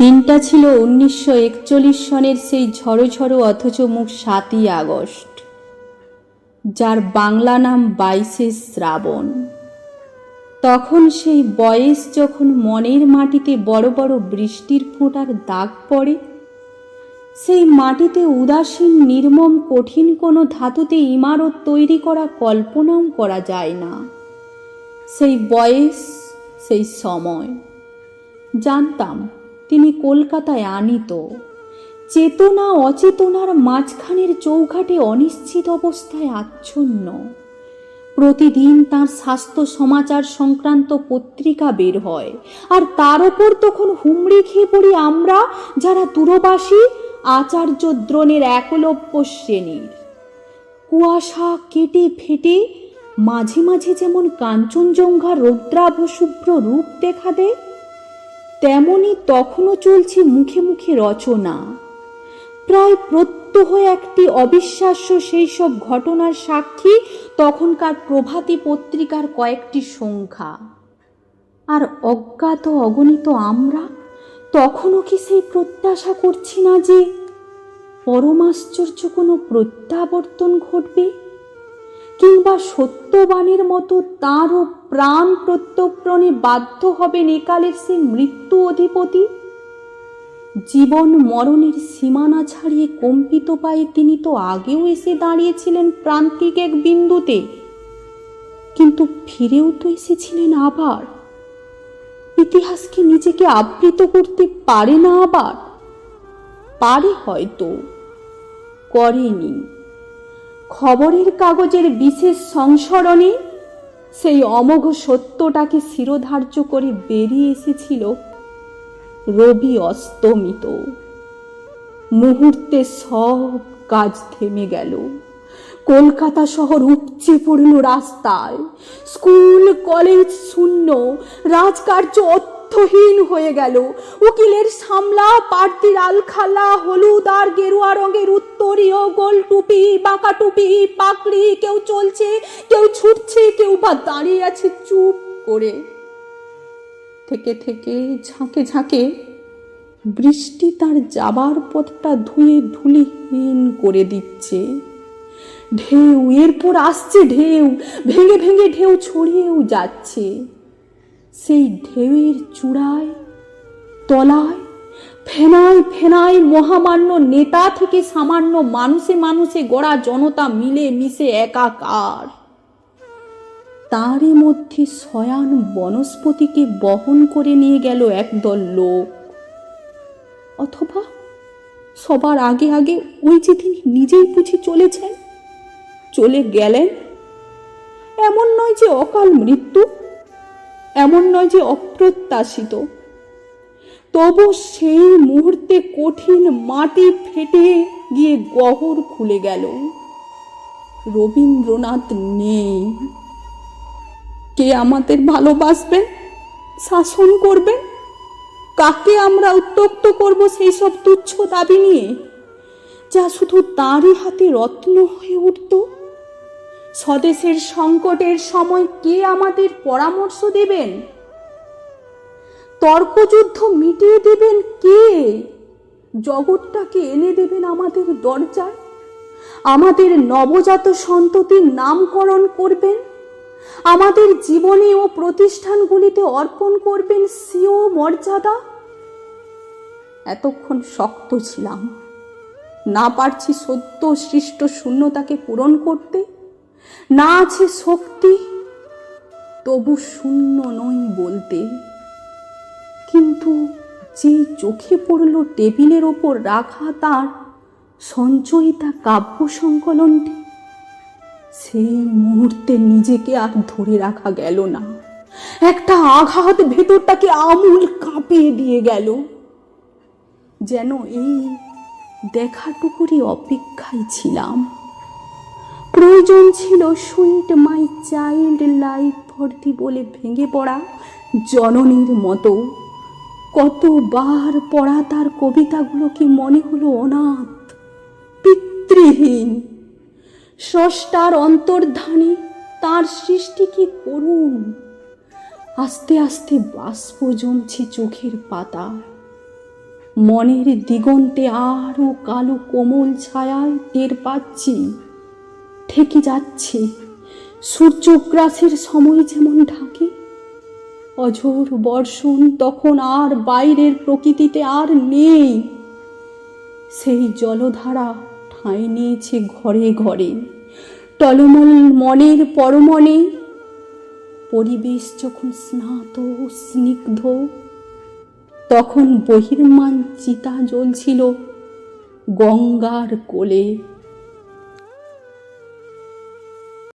দিনটা ছিল উনিশশো একচল্লিশ সনের সেই ঝড়ো ঝড়ো অথচ মুখ সাতই আগস্ট, যার বাংলা নাম বাইশে শ্রাবণ। তখন সেই বয়স যখন মনের মাটিতে বড় বড় বৃষ্টির ফোঁটার দাগ পড়ে, সেই মাটিতে উদাসীন, নির্মম, কঠিন কোনো ধাতুতে ইমারত তৈরি করা কল্পনাও করা যায় না। সেই বয়স, সেই সময়, জানতাম তিনি কলকাতায় আনিত। চেতনা অচেতনার মাঝখানের চৌঘাটে অনিশ্চিত অবস্থায় আচ্ছন্ন। প্রতিদিন তার স্বাস্থ্য সমাচার সংক্রান্ত পত্রিকা বের হয়। আর তার ওপর তখন হুমড়ি খেয়ে পড়ি আমরা, যারা দূরবাসী, আচার্য দ্রোণের একলব্য শ্রেণির। কুয়াশা কেটে ফেটে মাঝে মাঝে যেমন কাঞ্চনজঙ্ঘা, রৌদ্রাভ শুভ্র রূপ দেখা দেয় তেমনি তখনও চলছে মুখে মুখে রচনা। প্রায় প্রত্যহ একটি অবিশ্বাস্য সেই সব ঘটনার সাক্ষী তখনকার প্রভাতী পত্রিকার কয়েকটি সংখ্যা। আর অজ্ঞাত অগণিত আমরা তখনও কি সেই প্রত্যাশা করছি না যে পরমাশ্চর্য কোনো প্রত্যাবর্তন ঘটবে? কিংবা সত্যবাণীর মতো তাঁরও প্রাণ প্রত্যর্পণে বাধ্য হবে একালের সে মৃত্যু অধিপতি? জীবন মরণের সীমানা ছাড়িয়ে কম্পিত পায়ে তিনি তো আগেও এসে দাঁড়িয়েছিলেন প্রান্তিক এক বিন্দুতে। কিন্তু ফিরেও তো এসেছিলেন আবার। ইতিহাসকে নিজেকে আবৃত করতে পারে না আবার? পারে হয়তো, করেনি। খবরের কাগজের বিশেষ সংসরণে সেই অমোঘ সত্যটাকে শিরোধার্য করে বেরিয়ে এসেছিল রবি অস্তমিত। মুহূর্তে সব কাজ থেমে গেল। কলকাতা শহর উপচে পড়ল রাস্তায়। স্কুল, কলেজ শূন্য, রাজকার্য অর্থহীন হয়ে গেল। উকিলের সামলা প্রার্থীর আলখালা, হলুদ আর গেরুয়া রঙের উত্তরীয় গোল টুপি, বাঁকা টুপি পাকড়ি কেউ চলছে, কেউ ছুটছে, কেউ বা দাঁড়িয়ে আছে চুপ করে। থেকে থেকে ঝাঁকে ঝাঁকে বৃষ্টি তার যাবার পথটা ধুয়ে ধুলিহীন করে দিচ্ছে। ঢেউ, এরপর আসছে ঢেউ, ভেঙে ভেঙে ঢেউ ছড়িয়েও যাচ্ছে। সেই ঢেউয়ের চূড়ায়, তলায়, ফেনায় ফেনায় মহামান্য নেতা থেকে সামান্য মানুষে মানুষে গড়া জনতা মিলে মিশে একাকার। তারই মধ্যে শয়ান বনস্পতিকে বহন করে নিয়ে গেল একদল লোক। অথবা সবার আগে আগে ওই যে তিনি নিজেই বুঝি চলেছেন, চলে গেলেন। এমন নয় যে অকাল মৃত্যু এমন নয় যে অপ্রত্যাশিত। তবু সেই মুহূর্তে কঠিন মাটি ফেটে গিয়ে গহর খুলে গেল। রবীন্দ্রনাথ নেই। কে আমাদের ভালোবাসবেন? শাসন করবেন? কাকে আমরা উত্তক্ত করব সেই সব তুচ্ছ দাবি নিয়ে? যা শুধু তারই হাতে রত্ন হয়ে উঠত। স্বদেশের সংকটের সময় কে আমাদের পরামর্শ দেবেন? তর্কযুদ্ধ মিটিয়ে দেবেন কে? জগৎটাকে এনে দেবেন আমাদের দরজায়? আমাদের নবজাত সন্ততির নামকরণ করবেন? আমাদের জীবনে ও প্রতিষ্ঠানগুলিতে অর্পণ করবেন সিও মর্যাদা? এতক্ষণ শক্ত ছিলাম। না পারছি সত্য সৃষ্ট শূন্যতাকে পূরণ করতে। না আছে শক্তি, তবু শূন্য নই বলতে। কিন্তু যেই চোখে পড়ল টেবিলের ওপর রাখা তার সঞ্চয়িতা কাব্য সংকলনটি, সেই মুহূর্তে নিজেকে আর ধরে রাখা গেল না। একটা আঘাত ভেতরটাকে আমূল কাঁপিয়ে দিয়ে গেল। যেন এই দেখাটুকুরই অপেক্ষায় ছিলাম। প্রয়োজন ছিল সুইট মাই চাইল্ড লাইফ ভর্তি বলে ভেঙে পড়া জননীর মতো। কতবার পড়া তার কবিতাগুলো কি মনে হলো অনাথ, পিতৃহীন। স্রষ্টার অন্তর্ধানে তার সৃষ্টি কি করুন আস্তে আস্তে বাষ্প জমছে চোখের পাতা। মনের দিগন্তে আরও কালো কোমল ছায়ায় টের পাচ্ছি। থেকে যাচ্ছে। সূর্যগ্রাসের সময় যেমন ঢাকে, অঝোর বর্ষণ তখন আর বাইরের প্রকৃতিতে আর নেই। সেই জলধারা ঠাঁই নিয়েছে ঘরে ঘরে। টলমল মনের পরমনে, পরিবেশ যখন স্নাত স্নিগ্ধ, তখন বহির্মান চিতা জ্বলছিল গঙ্গার কোলে।